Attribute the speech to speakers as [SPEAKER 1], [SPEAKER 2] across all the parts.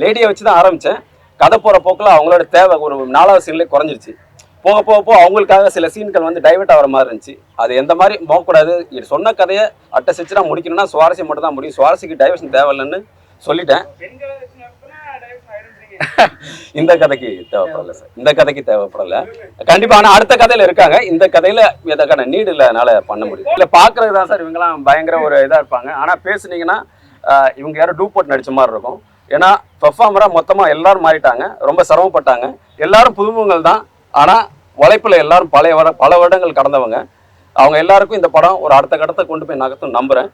[SPEAKER 1] லேடியை வச்சு தான் ஆரம்பித்தேன் கதை போகிற போக்கில் அவங்களோட தேவை ஒரு நாலாவது சீன்லேயே குறைஞ்சிருச்சு. போக போக போக அவங்களுக்காக சில சீன்கள் வந்து டைவெர்ட் ஆகிற மாதிரி இருந்துச்சு. அது எந்த மாதிரி போகக்கூடாது இது சொன்ன கதையை அட்டை செச்சுனா முடிக்கணும்னா சுவாரஸ்யம் மட்டும் தான் முடியும். சுவாரஸ்யக்கு டைவர்ஷன் தேவையில்லைன்னு சொல்லிட்டேன். இந்த கதைக்கு தேவைப்படல சார் இந்த கதைக்கு தேவைப்படல. கண்டிப்பா ஆனா அடுத்த கதையில இருக்காங்க. இந்த கதையில இதற்கான நீடு இல்லனால பண்ண முடியும். இல்ல பாக்குறது தான் சார் இவங்கெல்லாம் பயங்கர ஒரு இதா இருப்பாங்க. ஆனா பேசுனீங்கன்னா இவங்க யாரும் டூ போட்டு நடிச்ச மாதிரி இருக்கும். ஏன்னா பெர்ஃபார்மரா மொத்தமா எல்லாரும் மாறிட்டாங்க. ரொம்ப சிரமப்பட்டாங்க. எல்லாரும் புதுமுகங்கள் தான். ஆனா உழைப்புல எல்லாரும் பழைய வர பல வருடங்கள் கடந்தவங்க. அவங்க எல்லாருக்கும் இந்த படம் ஒரு அடுத்த கட்டத்தை கொண்டு போய் நகர்த்தும் நம்புகிறேன்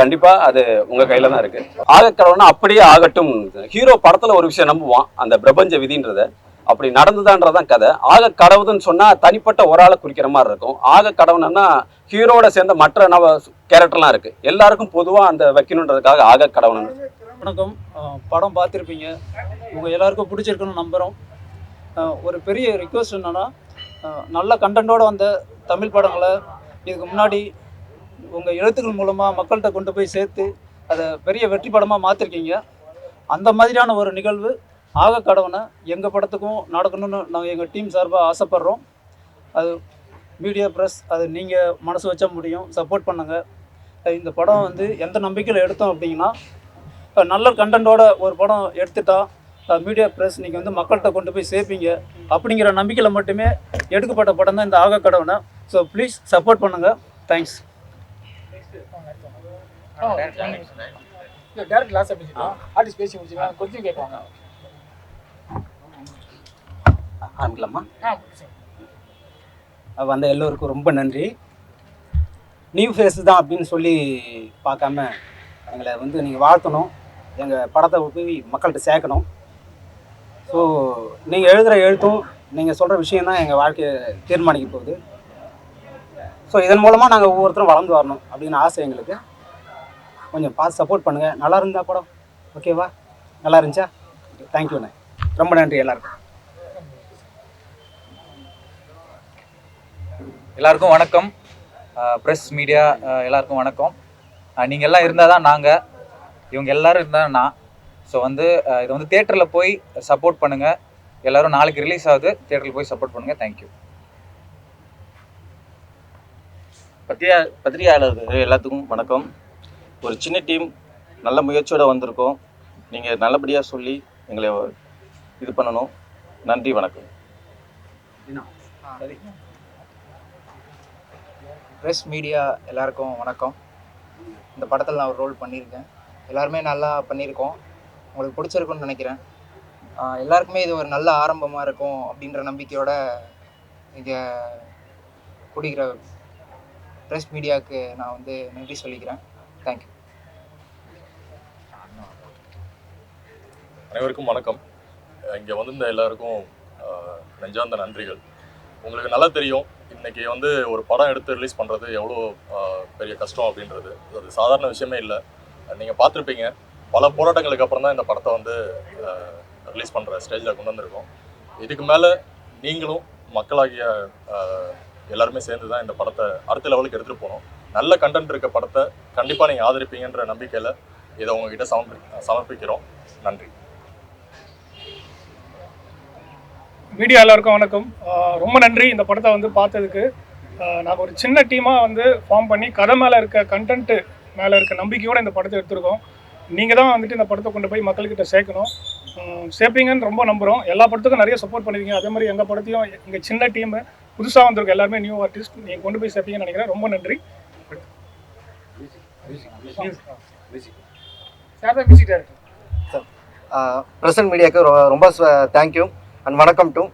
[SPEAKER 1] கண்டிப்பா அது உங்க கையில தான் இருக்கு. ஆகக்கடவுனா அப்படியே ஆகட்டும். ஹீரோ படத்துல ஒரு விஷயம் நம்புவான். அந்த பிரபஞ்ச விதின்றத. அப்படி நடந்ததான்றதான் கதை. ஆக கடவுதுன்னு சொன்னா தனிப்பட்ட ஒரு ஆளை குறிக்கிற மாதிரி இருக்கும். ஆக கடவுனா ஹீரோட சேர்ந்த மற்ற நவ கேரக்டர்லாம் இருக்கு. எல்லாருக்கும் பொதுவா அந்த வைக்கணுன்றதுக்காக ஆக கடவுன்னு
[SPEAKER 2] வணக்கம். படம் பார்த்துருப்பீங்க. உங்கள் எல்லாருக்கும் பிடிச்சிருக்குன்னு நம்புகிறோம் ஒரு பெரிய ரிக்வெஸ்ட் என்னென்னா நல்ல கண்டென்ட்டோடு வந்த தமிழ் படங்களை இதுக்கு முன்னாடி உங்கள் எழுத்துக்கள் மூலமாக மக்கள்கிட்ட கொண்டு போய் சேர்த்து அதை பெரிய வெற்றி படமாக மாற்றிருக்கீங்க அந்த மாதிரியான ஒரு நிகழ்வு ஆக கடவுனை எங்கள் படத்துக்கும் நடக்கணும்னு நாங்கள் எங்கள் டீம் சார்பாக ஆசைப்பட்றோம். அது மீடியா ப்ரெஸ் அது நீங்கள் மனசு வச்சா முடியும். சப்போர்ட் பண்ணுங்கள் இந்த படம் வந்து எந்த நம்பிக்கையில் எடுத்தோம் அப்படிங்கன்னா நல்ல கண்டென்ட்டோட ஒரு படம் எடுத்துட்டா மீடியா ப்ரெஸ் நீங்கள் வந்து மக்கள்கிட்ட கொண்டு போய் சேர்ப்பீங்க. அப்படிங்கிற நம்பிக்கையில் மட்டுமே எடுக்கப்பட்ட படம் தான் இந்த ஆக கடவுனை ஸோ ப்ளீஸ் சப்போர்ட் பண்ணுங்கள் தேங்க்ஸ்
[SPEAKER 3] டேரக்ட் லாஸ்ட் ஆர்டிஸ்ட் பேசி முடிச்சுக்கலாம் கொஞ்சம் கேட்பாங்க.
[SPEAKER 4] ஆரம்பிக்கலாமா. வந்த எல்லோருக்கும் ரொம்ப நன்றி. நியூ ஃபேஸ் தான் அப்படின்னு சொல்லி பார்க்காம எங்களை வந்து நீங்கள் வாழ்த்தணும். எங்கள் படத்தை போய் மக்கள்கிட்ட சேர்க்கணும். ஸோ நீங்கள் எழுதுகிற எழுத்தும் நீங்கள் சொல்கிற விஷயம் தான் எங்கள் வாழ்க்கையை தீர்மானிக்க போகுது. ஸோ இதன் மூலமாக நாங்கள் ஒவ்வொருத்தரும் வளர்ந்து வரணும் அப்படின்னு ஆசை எங்களுக்கு. கொஞ்சம் பார்த்து சப்போர்ட் பண்ணுங்கள் நல்லா இருந்தால் படம் ஓகேவா நல்லா இருந்துச்சா? தேங்க்யூண்ணே ரொம்ப நன்றி எல்லாருக்கும்.
[SPEAKER 5] எல்லாருக்கும் வணக்கம். ப்ரெஸ் மீடியா எல்லாருக்கும் வணக்கம். நீங்கள் எல்லாம் இருந்தால் தான் நாங்கள் இவங்க எல்லாரும் இருந்தால் நான் ஸோ வந்து இதை வந்து தேட்டரில் போய் சப்போர்ட் பண்ணுங்கள் எல்லாரும் நாளைக்கு ரிலீஸ் ஆகுது தேட்டரில் போய் சப்போர்ட் பண்ணுங்கள் தேங்க்யூ
[SPEAKER 6] பத்திரிகை பத்திரிகையாளர்கள் எல்லாத்துக்கும் வணக்கம். ஒரு சின்ன டீம் நல்ல முயற்சியோட வந்திருக்கோம். நீங்கள் நல்லபடியாக சொல்லி எங்களை இது பண்ணணும். நன்றி வணக்கம்.
[SPEAKER 7] ப்ரெஸ் மீடியா எல்லாருக்கும் வணக்கம். இந்த படத்தில் நான் ஒரு ரோல் பண்ணியிருக்கேன். எல்லாருமே நல்லா பண்ணியிருக்கோம். உங்களுக்கு பிடிச்சிருக்குன்னு நினைக்கிறேன். எல்லாருக்குமே இது ஒரு நல்ல ஆரம்பமாக இருக்கும் அப்படின்ற நம்பிக்கையோட இங்கே குடிக்கிற ப்ரெஸ் மீடியாவுக்கு நான் வந்து நன்றி சொல்லிக்கிறேன். தேங்க்யூ
[SPEAKER 8] அனைவருக்கும் வணக்கம். இங்கே வந்திருந்த எல்லாருக்கும் நெஞ்சார்ந்த நன்றிகள். உங்களுக்கு நல்லா தெரியும் இன்னைக்கு வந்து ஒரு படம் எடுத்து ரிலீஸ் பண்ணுறது எவ்வளோ பெரிய கஷ்டம் அப்படின்றது. அது சாதாரண விஷயமே இல்லை. நீங்கள் பார்த்துருப்பீங்க. பல போராட்டங்களுக்கு அப்புறம் தான் இந்த படத்தை வந்து ரிலீஸ் பண்ணுற ஸ்டேஜில் கொண்டு வந்திருக்கோம். இதுக்கு மேலே நீங்களும் மக்களாகிய எல்லாருமே சேர்ந்து தான் இந்த படத்தை அடுத்த லெவலுக்கு எடுத்துகிட்டு போகணும். நல்ல கண்டென்ட் இருக்க படத்தை கண்டிப்பாக நீங்கள் ஆதரிப்பீங்கன்ற நம்பிக்கையில் இதை உங்ககிட்ட சமர்ப்பி சமர்ப்பிக்கிறோம். நன்றி.
[SPEAKER 3] மீடியா எல்லாருக்கும் வணக்கம். ரொம்ப நன்றி இந்த படத்தை வந்து பார்த்ததுக்கு. நாங்கள் ஒரு சின்ன டீமாக வந்து ஃபார்ம் பண்ணி கதை மேலே இருக்க கண்டென்ட்டு மேலே இருக்க நம்பிக்கையோடு இந்த படத்தை எடுத்திருக்கோம். நீங்கள் தான் வந்துட்டு இந்த படத்தை கொண்டு போய் மக்கள்கிட்ட சேர்க்கணும். சேர்ப்பீங்கன்னு ரொம்ப நம்புகிறோம் எல்லா படத்துக்கும் நிறைய சப்போர்ட் பண்ணுவீங்க. அதே மாதிரி எங்கள் படத்தையும் எங்கள் சின்ன டீமு புதுசாக வந்திருக்க எல்லாருமே நியூ ஆர்டிஸ்ட் நீங்கள் கொண்டு போய் சேர்ப்பீங்கன்னு நினைக்கிறேன். ரொம்ப நன்றி.
[SPEAKER 9] ப்ரெசன்ட் மீடியாவுக்கு ரொ- ரொம்ப தேங்க்யூ அண்ட் வணக்கம் டு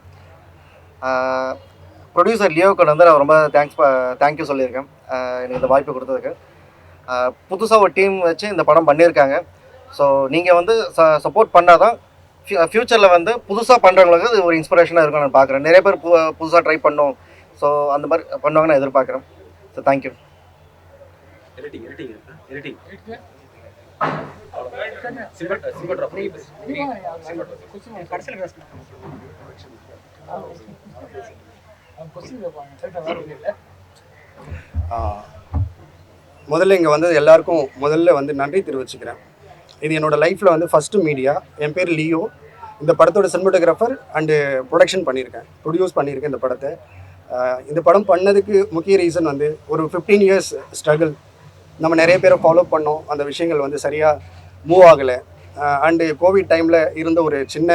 [SPEAKER 9] ப்ரொடியூசர் லியோவுக்கு வந்து நான் ரொம்ப தேங்க்ஸ் தேங்க்யூ சொல்லியிருக்கேன். எனக்கு இந்த வாய்ப்பு கொடுத்ததுக்கு. புதுசாக ஒரு டீம் வச்சு இந்த படம் பண்ணியிருக்காங்க. ஸோ நீங்கள் வந்து ச சப்போர்ட் பண்ணால் தான் ஃப்யூச்சரில் வந்து புதுசாக பண்ணுறவங்களுக்கு இது ஒரு இன்ஸ்பிரேஷனாக இருக்கும் நான் பார்க்குறேன். நிறைய பேர் பு புதுசாக ட்ரை பண்ணோம். ஸோ அந்த மாதிரி பண்ணுவாங்க நான் எதிர்பார்க்குறேன். ஸோ தேங்க்யூ
[SPEAKER 1] எடிட்டிங்
[SPEAKER 10] முதல்ல இங்கே வந்தது எல்லாருக்கும் முதல்ல வந்து நன்றி தெரிவிச்சுக்கிறேன். இது என்னோடய லைஃப்பில் வந்து ஃபஸ்ட்டு மீடியா என் பேர் லியோ. இந்த படத்தோட சினிமோட்டோகிராஃபர் அண்டு ப்ரொடக்ஷன் பண்ணியிருக்கேன். ப்ரொடியூஸ் பண்ணியிருக்கேன் இந்த படத்தை. இந்த படம் பண்ணதுக்கு முக்கிய ரீசன் வந்து ஒரு ஃபிஃப்டீன் இயர்ஸ் ஸ்ட்ரகிள் நம்ம நிறைய பேரை ஃபாலோ பண்ணோம். அந்த விஷயங்கள் வந்து சரியாக மூவ் ஆகலை. அண்டு கோவிட் டைமில் இருந்த ஒரு சின்ன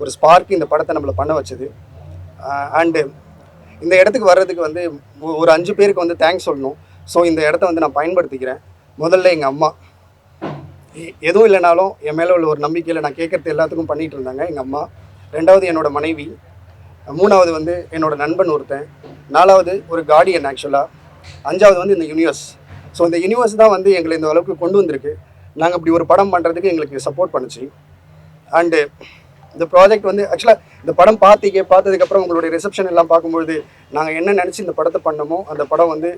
[SPEAKER 10] ஒரு ஸ்பார்க் இந்த படத்தை நம்மளை பண்ண வச்சது. அண்டு இந்த இடத்துக்கு வர்றதுக்கு வந்து ஒரு அஞ்சு பேருக்கு வந்து தேங்க்ஸ் சொல்லணும். ஸோ இந்த இடத்த வந்து நான் பயன்படுத்திக்கிறேன். முதல்ல எங்கள் அம்மா. எ- எதுவும் இல்லைனாலும் என் மேலே உள்ள ஒரு நம்பிக்கையில் நான் கேட்குறது எல்லாத்துக்கும் பண்ணிகிட்டு இருந்தாங்க எங்கள் அம்மா. ரெண்டாவது என்னோடய மனைவி. மூணாவது வந்து என்னோடய நண்பன் ஒருத்தன். நாலாவது ஒரு கார்டியன் ஆக்சுவலாக அஞ்சாவது வந்து இந்த யூனிவர்ஸ் ஸோ இந்த யூனிவர்ஸ் தான் வந்து எங்களை இந்த அளவுக்கு கொண்டு வந்திருக்கு. நாங்கள் இப்படி ஒரு படம் பண்ணுறதுக்கு எங்களுக்கு சப்போர்ட் பண்ணுச்சு. அண்டு இந்த ப்ராஜெக்ட் வந்து ஆக்சுவலாக இந்த படம் பார்த்தீங்க பார்த்ததுக்கப்புறம் உங்களுடைய ரிசப்ஷன் எல்லாம் பார்க்கும்பொழுது நாங்கள் என்ன நினச்சி இந்த படத்தை பண்ணமோ அந்த படம் வந்து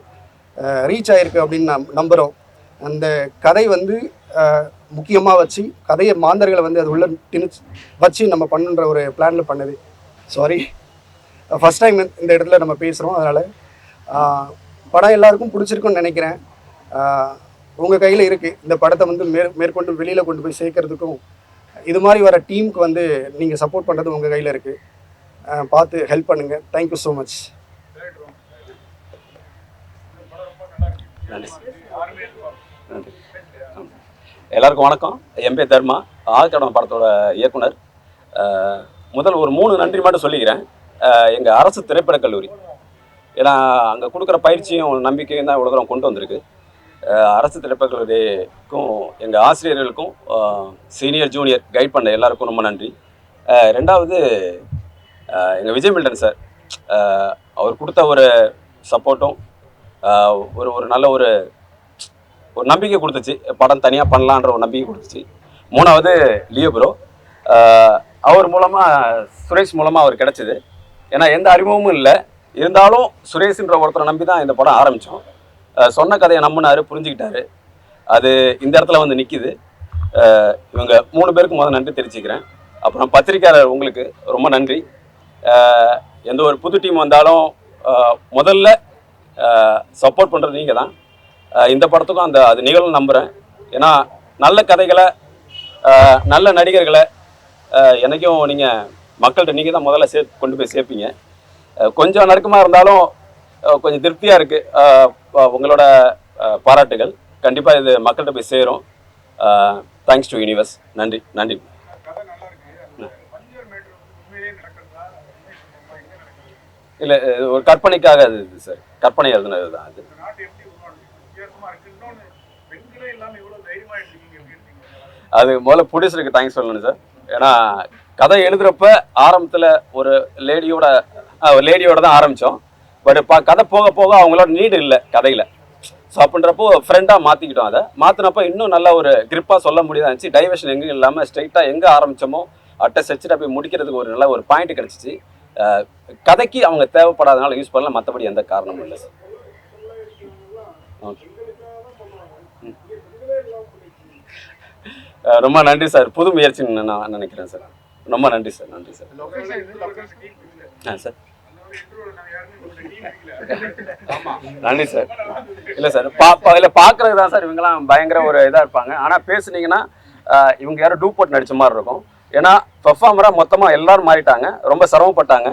[SPEAKER 10] ரீச் ஆயிருக்கு அப்படின்னு நம் நம்புகிறோம் அந்த கதை வந்து முக்கியமாக வச்சு கதையை மாந்தர்களை வந்து அது உள்ள திணிச்சு வச்சு நம்ம பண்ணுன்ற ஒரு பிளானில் பண்ணது. சாரி ஃபஸ்ட் டைம் இந்த இடத்துல நம்ம பேசுகிறோம் அதனால் படம் எல்லாருக்கும் பிடிச்சிருக்குன்னு நினைக்கிறேன். உங்கள் கையில் இருக்குது இந்த படத்தை வந்து மேற் மேற்கொண்டு வெளியில் கொண்டு போய் சேர்க்கறதுக்கும் இது மாதிரி வர டீமுக்கு வந்து நீங்கள் சப்போர்ட் பண்ணுறது உங்கள் கையில் இருக்குது பார்த்து ஹெல்ப் பண்ணுங்கள் தேங்க்யூ ஸோ மச்
[SPEAKER 1] நன்றி. சார் நன்றி எல்லாருக்கும் வணக்கம். எம்பே தர்மா ஆழ்கடம் படத்தோட இயக்குனர். முதல் ஒரு மூணு நன்றி மட்டும் சொல்லிக்கிறேன். எங்கள் அரசு திரைப்படக் கல்லூரி. ஏன்னா அங்கே கொடுக்குற பயிற்சியும் நம்பிக்கையும் தான் இவ்வளோ தூரம் கொண்டு வந்திருக்கு. அரசு திரைப்படக் கல்லூரிக்கும் எங்கள் ஆசிரியர்களுக்கும் சீனியர் ஜூனியர் கைட் பண்ண எல்லாருக்கும் ரொம்ப நன்றி. ரெண்டாவது எங்கள் விஜய் மில்டன் சார். அவர் கொடுத்த ஒரு சப்போர்ட்டும் ஒரு ஒரு நல்ல ஒரு ஒரு நம்பிக்கை கொடுத்துச்சு. படம் தனியாக பண்ணலான்ற ஒரு நம்பிக்கை கொடுத்துச்சு. மூணாவது லியோ ப்ரோ. அவர் மூலமாக சுரேஷ் மூலமாக அவர் கிடச்சிது. ஏன்னா எந்த அறிமுகமும் இல்லை. இருந்தாலும் சுரேஷ்ன்ற ஒருத்தரை நம்பி தான் இந்த படம் ஆரம்பித்தோம் சொன்ன கதையை நம்பினார் புரிஞ்சுக்கிட்டாரு. அது இந்த இடத்துல வந்து நிற்கிது இவங்க மூணு பேருக்கு முதல் நன்றி தெரிவிச்சுக்கிறேன். அப்புறம் பத்திரிக்கையாளர் உங்களுக்கு ரொம்ப நன்றி. எந்த ஒரு புது டீம் வந்தாலும் முதல்ல சப்போர்ட் பண்ணுறது நீங்கள் தான் இந்த படத்துக்கும் அந்த அது நிகழும் நம்புகிறேன் ஏன்னா நல்ல கதைகளை நல்ல நடிகர்களை எனக்கும் நீங்கள் மக்கள்கிட்ட நீங்கள் தான் முதல்ல சே கொண்டு போய் சேர்ப்பீங்க. கொஞ்சம் நறுக்கமாக இருந்தாலும் கொஞ்சம் திருப்தியாக இருக்குது உங்களோட பாராட்டுகள். கண்டிப்பாக இது மக்கள்கிட்ட போய் சேரும். தேங்க்ஸ் டு யூனிவர்ஸ் நன்றி நன்றி. இல்லை ஒரு கற்பனைக்காக அது இது சார். கற்பனை எழுதுனது தான் அது. அது முதல்ல ப்ரொடியூசருக்கு தேங்க்ஸ் சொல்லணும் சார். ஏன்னா கதை எழுதுறப்ப ஆரம்பத்தில் ஒரு லேடியோட லேடியோட தான் ஆரம்பித்தோம் பட் இப்போ கதை போக போக அவங்களோட நீடு இல்லை கதையில். ஸோ அப்படின்றப்போ ஃப்ரெண்டாக மாற்றிக்கிட்டோம் அதை. மாற்றினப்போ இன்னும் நல்ல ஒரு கிரிப்பாக சொல்ல முடியாத இருந்துச்சு. டைவர்ஷன் எங்கேயும் இல்லாமல் ஸ்ட்ரைட்டாக எங்கே ஆரம்பித்தோமோ அட்டை செச்சுட்டு போய் முடிக்கிறதுக்கு ஒரு நல்ல ஒரு பாயிண்ட் கிடச்சிச்சு. கதைக்கு அவங்க தேவைப்படாதனால யூஸ் பண்ணல மற்றபடி எந்த காரணமும் இல்லை சார் ஓகே ரொம்ப நன்றி சார் புது முயற்சின்னு நான் நினைக்கிறேன் சார் ரொம்ப நன்றி சார் நன்றி சார் ஆ சார் நன்றி சார் இல்லை சார் பா இல்லை பார்க்குறது தான் சார் இவங்கெல்லாம் பயங்கர ஒரு இதாக இருப்பாங்க. ஆனால் பேசுனீங்கன்னா இவங்க யாரும் டூ போட் நடித்த மாதிரி இருக்கும். ஏன்னா பெர்ஃபார்மராக மொத்தமாக எல்லாரும் மாறிட்டாங்க. ரொம்ப சிரமப்பட்டாங்க.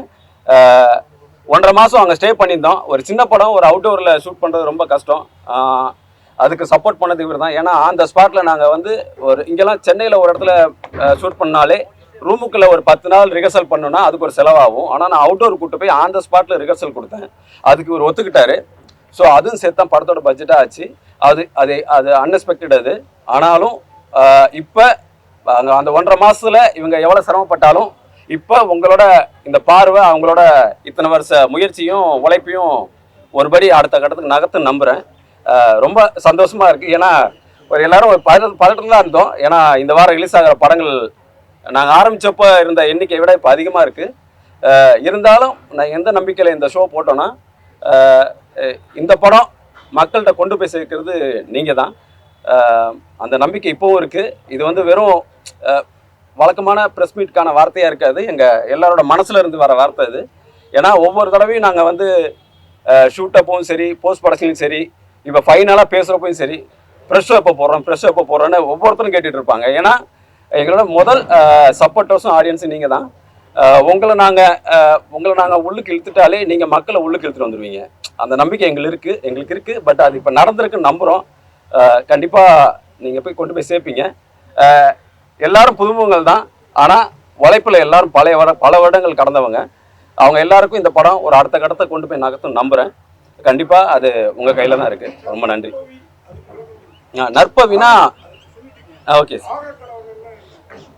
[SPEAKER 1] ஒன்றரை மாதம் அங்கே ஸ்டே பண்ணியிருந்தோம். ஒரு சின்ன படம் ஒரு அவுட்டோரில் ஷூட் பண்ணுறது ரொம்ப கஷ்டம். அதுக்கு சப்போர்ட் பண்ணது இவர் தான் ஏன்னா அந்த ஸ்பாட்டில் நாங்கள் வந்து ஒரு இங்கெல்லாம் சென்னையில் ஒரு இடத்துல ஷூட் பண்ணாலே ரூமுக்குள்ளே ஒரு பத்து நாள் ரிஹர்சல் பண்ணோன்னா அதுக்கு ஒரு செலவாகும். ஆனால் நான் அவுட்டோர் கூட்டு போய் அந்த ஸ்பாட்டில் ரிஹர்சல் கொடுத்தேன். அதுக்கு இவர் ஒத்துக்கிட்டாரு. ஸோ அதுவும் சேர்த்து தான் படத்தோட பட்ஜெட்டாக ஆச்சு. அது அது அது அன்எக்ஸ்பெக்டட் அது. ஆனாலும் இப்போ அங்கே அந்த ஒன்றரை மாதத்தில் இவங்க எவ்வளோ சிரமப்பட்டாலும் இப்போ உங்களோட இந்த பார்வை அவங்களோட இத்தனை வருஷ முயற்சியும் உழைப்பையும் ஒருபடி அடுத்த கட்டத்துக்கு நகர்த்து நம்புகிறேன் ரொம்ப சந்தோஷமாக இருக்குது ஏன்னா ஒரு எல்லாரும் ஒரு பத பதட்டம் தான் இருந்தோம். ஏன்னா இந்த வாரம் ரிலீஸ் ஆகிற படங்கள் நாங்கள் ஆரம்பித்தப்போ இருந்த எண்ணிக்கையை விட இப்போ அதிகமாக இருக்குது இருந்தாலும் நான் எந்த நம்பிக்கையில் இந்த ஷோ போட்டோன்னா இந்த படம் மக்கள்கிட்ட கொண்டு போய் சேர்க்கிறது நீங்கள் தான் அந்த நம்பிக்கை இப்போவும் இருக்குது இது வந்து வெறும் வழக்கமான ப்ரெஸ் மீட்கான வார்த்தையாக இருக்காது. எங்கள் எல்லாரோட மனசில் இருந்து வர வார்த்தை இது ஏன்னா ஒவ்வொரு தடவையும் நாங்கள் வந்து ஷூட் அப்பவும் சரி போஸ்ட் ப்ரொடக்ஷன்லையும் சரி இப்போ ஃபைனலாக பேசுகிறப்பையும் சரி ப்ரெஷ்ஷோ எப்போ போடுறோம் ப்ரெஷ்ஷோ எப்போ போடுறோன்னு ஒவ்வொருத்தரும் கேட்டுட்டு இருப்பாங்க. ஏன்னா எங்களோட முதல் சப்போர்ட்டர்ஸும் ஆடியன்ஸும் நீங்கள் தான். உங்களை நாங்கள் உங்களை நாங்கள் உள்ளுக்கு இழுத்துட்டாலே நீங்கள் மக்களை உள்ளுக்கு இழுத்துட்டு வந்துடுவீங்க அந்த நம்பிக்கை எங்களுக்கு இருக்குது எங்களுக்கு இருக்குது பட் அது இப்போ நடந்திருக்குன்னு நம்புகிறோம் கண்டிப்பாக நீங்கள் போய் கொண்டு போய் சேர்ப்பீங்க. எல்லாரும் புதுமுகங்கள் தான். ஆனால் உழைப்பில் எல்லாரும் பழைய வர பல வருடங்கள் கடந்தவங்க. அவங்க எல்லாருக்கும் இந்த படம் ஒரு அடுத்த கட்டத்தை கொண்டு போய் நகர்த்தும் நம்புகிறேன் கண்டிப்பாக அது உங்கள் கையில் தான் இருக்குது ரொம்ப நன்றி. ஆ, நற்பவினா ஓகே. சார்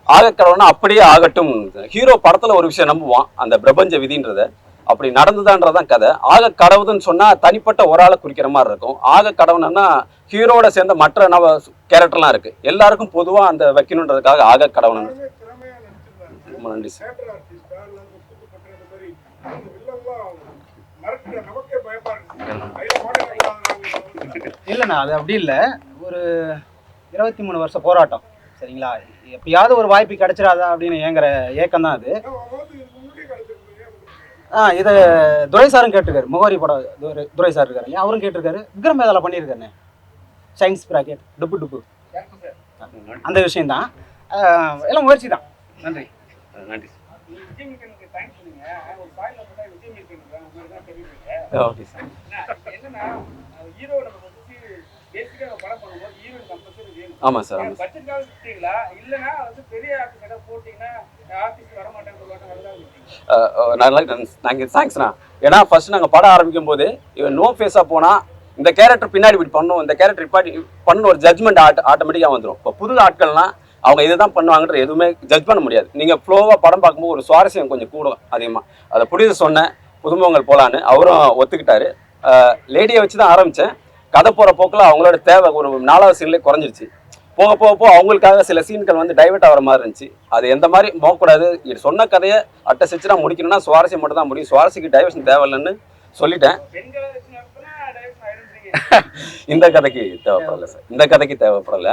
[SPEAKER 1] ஆகக்கடவுனா அப்படியே ஆகட்டும். ஹீரோ படத்துல ஒரு விஷயம் நம்புவான். அந்த பிரபஞ்ச விதின்றத. அப்படி நடந்ததான்றதான் கதை. ஆக கடவுதுன்னு சொன்னா தனிப்பட்ட ஒரு ஆளை குறிக்கிற மாதிரி இருக்கும். ஆக கடவுனா ஹீரோட சேர்ந்த மற்ற நவ கேரக்டர்லாம் இருக்கு. எல்லாருக்கும் பொதுவா அந்த வைக்கணுன்றதுக்காக ஆக கடவுன் ரொம்ப நன்றி சார்.
[SPEAKER 4] இல்லைண்ணா அது அப்படி இல்லை. ஒரு இருபத்தி மூணு வருஷம் போராட்டம் சரிங்களா? எப்பயாவது ஒரு வாய்ப்பு கிடைச்சிடாதா அப்படின்னு ஏங்குற ஏக்கம் தான் அது. ஆ இது துரை சாரும் கேட்டிருக்காரு. முகவரி படம் துரை துரை சார் இருக்காரு இல்லையா? அவரும் கேட்டிருக்காரு. விக்ரம் வேதாள பண்ணியிருக்காருண்ணே. சயின்ஸ் ப்ராக்கெட் டுப்பு டுப்பு. அந்த விஷயம்தான். எல்லாம் முயற்சி தான் நன்றி.
[SPEAKER 1] நன்றி ஓகே சார். ஆமா சார் ஆமா சார். நாங்கள் தேங்க்ஸ்ண்ணா ஏன்னா ஃபர்ஸ்ட் நாங்கள் படம் ஆரம்பிக்கும் போது இவன் நோ ஃபேஸாக போனால் இந்த கேரக்டர் பின்னாடி இப்படி பண்ணும். இந்த கேரக்டர் இப்படி பண்ணணும் ஒரு ஜட்மெண்ட் ஆட் ஆட்டோமேட்டிக்காக வந்துடும் இப்போ புது ஆட்கள்லாம் அவங்க இதை தான் பண்ணுவாங்கன்ற எதுவுமே ஜட்ஜ் பண்ண முடியாது. நீங்கள் ஃப்ளோவாக படம் பார்க்கும்போது ஒரு சுவாரஸ்யம் கொஞ்சம் கூடும் அதிகமாக அதை புரியுது சொன்னேன் புதுமுகங்கள் போகலான்னு அவரும் ஒத்துக்கிட்டாரு. லேடியை வச்சு தான் ஆரம்பித்தேன் கதை போகிற போக்கில் அவங்களோட தேவை ஒரு நாலாவது சீன்லேயே குறைஞ்சிருச்சு. போக போக போக அவங்களுக்காக சில சீன்கள் வந்து டைவர்ட் ஆகிற மாதிரி இருந்துச்சு. அது எந்த மாதிரி போகக்கூடாது. இது சொன்ன கதையை அட்டை செச்சுனா முடிக்கணும்னா சுவாரஸ்யம் மட்டும் தான் முடியும். சுவாரஸ்யக்கு டைவர்ஷன் தேவையில்லைன்னு சொல்லிட்டேன். இந்த கதைக்கு தேவைப்படல சார். இந்த கதைக்கு தேவைப்படல.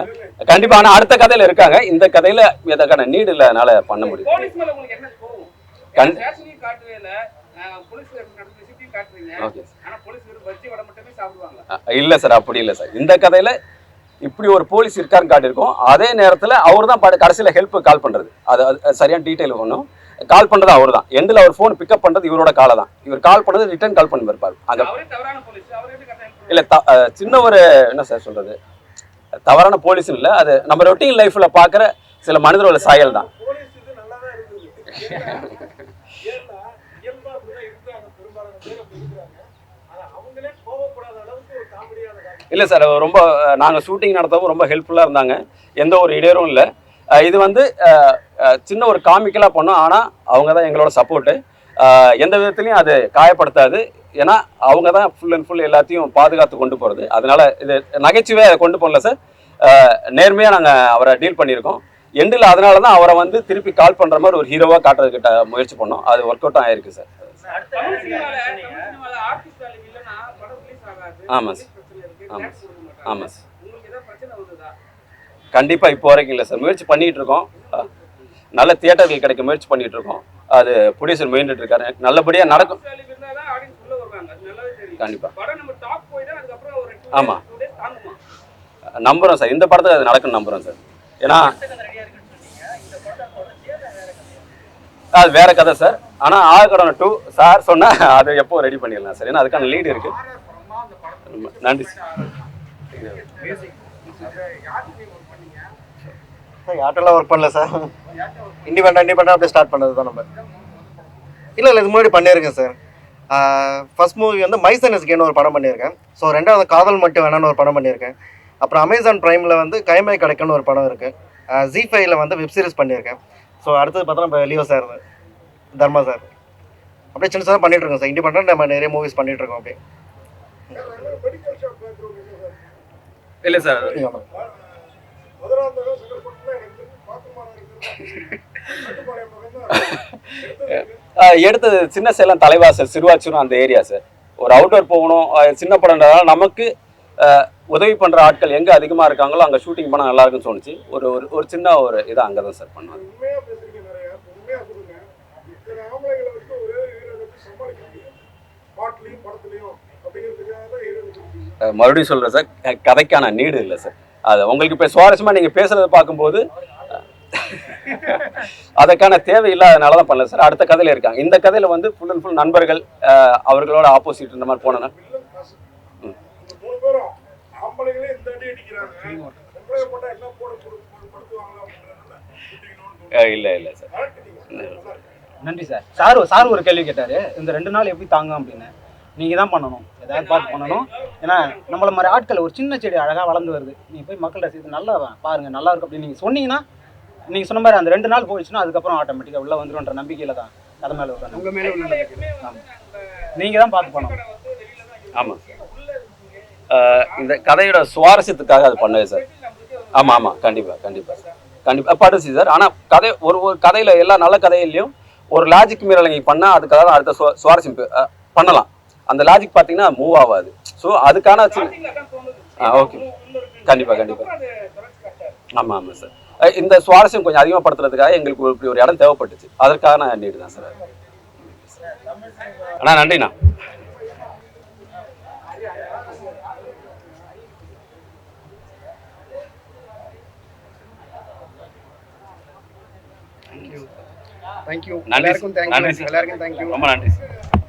[SPEAKER 1] கண்டிப்பா ஆனா அடுத்த கதையில இருக்காங்க. இந்த கதையில இதற்கான நீடு இல்லனால பண்ண முடியும். கண்- ஓகே அஹ் இல்ல சார். அப்படி இல்ல சார். இந்த கதையில இப்படி ஒரு போலீஸ் இருக்காருன்னு காட்டியிருக்கோம். அதே நேரத்துல அவர் தான் கடைசியில ஹெல்ப் கால் பண்றது. அது சரியான டீட்டெயில் ஒன்றும் கால் பண்றது அவர் தான் எண்டில் அவர் ஃபோன் பிக்கப் பண்றது இவரோட காலை தான். இவர் கால் பண்ணது ரிட்டர்ன் கால் பண்ணி இருப்பார். அங்க இல்ல த- சின்ன ஒரு என்ன சார் சொல்றது? தவறான போலீஸ் இல்ல அது நம்ம ரொட்டீன் லைஃப்ல பாக்குற சில மனிதரோட சாயல் தான் இல்லை சார் ரொம்ப அஹ், நாங்க ஷூட்டிங் நடத்தவும் ரொம்ப ஹெல்ப்ஃபுல்லாக இருந்தாங்க. எந்த ஒரு இடையூறும் இல்லை. இது வந்து சின்ன ஒரு காமிக்கலாக பண்ணோம். ஆனால் அவங்க தான் எங்களோட சப்போர்ட்டு எந்த விதத்துலையும் அது காயப்படுத்தாது. ஏன்னா அவங்க தான் ஃபுல் அண்ட் ஃபுல் எல்லாத்தையும் பாதுகாத்து கொண்டு போகிறது அதனால இது நகைச்சுவை கொண்டு போகல சார். நேர்மையாக நாங்கள் அவரை டீல் பண்ணியிருக்கோம். எண்டில் அதனால தான் அவரை வந்து திருப்பி கால் பண்ணுற மாதிரி ஒரு ஹீரோவாக காட்டுறதுக்கிட்ட முயற்சி பண்ணோம். அது ஒர்க் அவுட்டும் ஆயிருக்கு சார். ஆமாம் சார். ஆமாம் ஆமாம் சார் கண்டிப்பா இப்போ வரைக்கும் இல்லை சார். முயற்சி பண்ணிட்டு இருக்கோம். நல்ல தியேட்டர்கள் கிடைக்க முயற்சி பண்ணிட்டு இருக்கோம். அது ப்ரொடியூசர் முயன்றுட்டு இருக்காரு. நல்லபடியா நடக்கும். கண்டிப்பா. ஆமா. நம்புறோம் சார். இந்த படத்துக்கு அது நடக்கும் நம்புறோம் சார். ஏன்னா அது வேற கதை சார். ஆனா ஆகக்கடன டூ சார் சொன்னா அது எப்போ ரெடி பண்ணிடலாம் சார். ஏன்னா அதுக்கான லீடு இருக்கு. ரொம்ப நன்றி. சார்
[SPEAKER 9] சார் யார்ட்டெல்லாம் ஒர்க் பண்ணல சார்? இண்டிபெண்டாக இண்டிபெண்டாக அப்படியே ஸ்டார்ட் பண்ணது தான் நம்ம. இல்லை இல்லை இது முன்னாடி பண்ணியிருக்கேன் சார். ஃபர்ஸ்ட் மூவி வந்து மைசனஸ்கேன்னு ஒரு படம் பண்ணியிருக்கேன். ஸோ ரெண்டாவது காதல் மட்டும் வேணான்னு ஒரு படம் பண்ணியிருக்கேன். அப்புறம் அமேசான் ப்ரைமில் வந்து கைமை கிடைக்குன்னு ஒரு படம் இருக்குது ஜி ஃபைவ்ல வந்து வெப் சீரிஸ் பண்ணியிருக்கேன். ஸோ அடுத்தது பார்த்தா நம்ம லியோ சார் தர்மா சார் அப்படியே சின்ன சார் பண்ணிகிட்ருக்கோம் சார். இண்டிபெண்டாக நம்ம நிறைய மூவிஸ் பண்ணிகிட்ருக்கோம் அப்படியே.
[SPEAKER 1] இல்ல சார். எடுத்தது சின்ன சேலம் தலைவாசல் சிறுவாச்சூரும் அந்த ஏரியா சார். ஒரு அவுட்டோர் போகணும் சின்ன படம்ன்றதால நமக்கு உதவி பண்ற ஆட்கள் எங்க அதிகமா இருக்காங்களோ அங்க ஷூட்டிங் பண்ண நல்லா இருக்குன்னு தோணுச்சு. ஒரு ஒரு ஒரு சின்ன ஒரு இதை அங்கே தான் சார் பண்ணுவாங்க
[SPEAKER 11] பாட்டுலையும் படத்துலையும்
[SPEAKER 1] மறுபடியும் சொல்கிறேன் சார். கதைக்கான நீடு இல்லை சார். அது உங்களுக்கு இப்போ சுவாரஸ்யமாக நீங்கள் பேசுகிறத பார்க்கும்போது அதற்கான தேவை இல்லாதனால தான் பண்ணல சார். அடுத்த கதையில் இருக்காங்க. இந்த கதையில் வந்து ஃபுல் அண்ட் ஃபுல் நண்பர்கள் அவர்களோட ஆப்போசிட் இந்த மாதிரி போனேன்னா
[SPEAKER 3] மூணு
[SPEAKER 1] இல்லை இல்லை சார்.
[SPEAKER 4] நன்றி சார். சார் சார் ஒரு கேள்வி கேட்டார். இந்த ரெண்டு நாள் எப்படி தாங்க அப்படின்னு. நீங்கள் தான் பண்ணணும். ஏதாவது பார்த்து பண்ணணும். ஏன்னா நம்மள மாதிரி ஆட்கள் ஒரு சின்ன செடி அழகாக வளர்ந்து வருது. நீங்கள் போய் மக்கள்கிட்ட இது நல்லா பாருங்க நல்லா இருக்கு அப்படின்னு நீங்கள் சொன்னீங்கன்னா நீங்கள் சொன்ன மாதிரி அந்த ரெண்டு நாள் போயிடுச்சுன்னா அதுக்கப்புறம் ஆட்டோமேட்டிக்காக உள்ளே வந்துருன்ற நம்பிக்கையில் தான் கதை மேலே விடுறாங்க
[SPEAKER 10] உங்கள் மேலே உள்ள நம்பிக்கை.
[SPEAKER 4] நீங்கள் தான் பார்த்து பண்ணணும்.
[SPEAKER 1] ஆமாம் சார் இந்த கதையோட சுவாரஸ்யத்துக்காக அது பண்ணது சார். ஆமாம் ஆமாம் கண்டிப்பாக கண்டிப்பாக சார் கண்டிப்பாக படிச்சு சார். ஆனால் கதை ஒரு ஒரு கதையில் எல்லா நல்ல கதையிலையும் ஒரு லாஜிக் மீறல் நீங்கள் பண்ணால் அதுக்காக தான் அடுத்த சுவா- சுவாரஸ்யம் பண்ணலாம். அந்த லாஜிக் பார்த்தீங்கன்னா மூவ் ஆகாது. ஸோ அதுக்கான ஓகே கண்டிப்பாக கண்டிப்பாக ஆமாம் ஆமாம் சார் இந்த சுவாரஸ்யம் கொஞ்சம் அதிகமாகப்படுத்துறதுக்காக எங்களுக்கு ஒரு- இப்படி ஒரு இடம் தேவைப்பட்டுச்சு. அதற்கான நீடு தான் சார் அண்ணா நன்றிண்ணா.
[SPEAKER 10] தேங்க்யூ
[SPEAKER 1] நன்றி
[SPEAKER 10] எல்லாருக்கும் தேங்க்யூ. எல்லாருக்கும் தேங்க்யூ
[SPEAKER 1] ரொம்ப நன்றி சார்